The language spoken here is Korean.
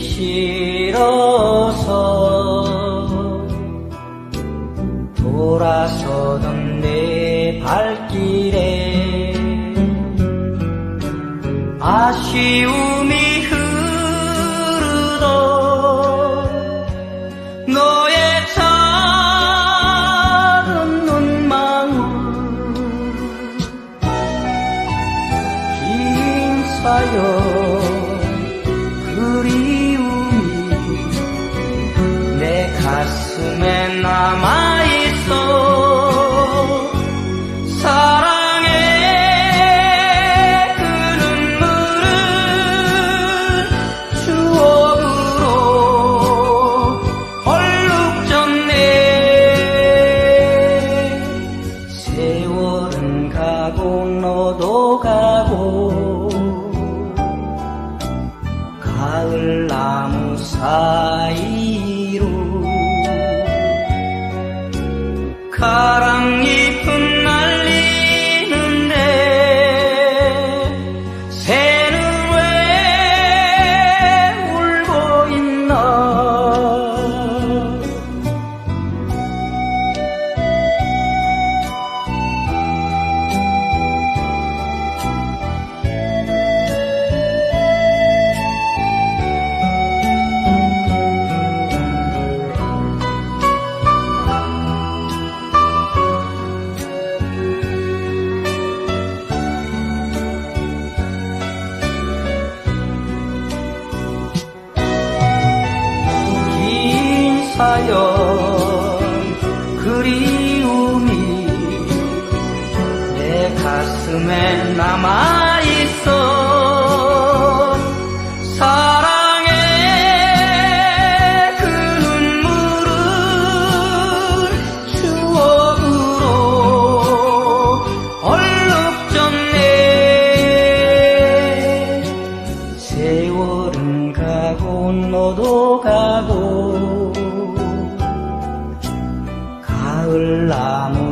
싫어서 돌아서던 내 발길에 아쉬움이 흐르던 너의 작은 눈망울 긴 사연 가 사연 그리움이 내 가슴에 남아 있어. 사랑의 그 눈물은 추억으로 얼룩졌네. 세월은 가고 너도 가고 흘러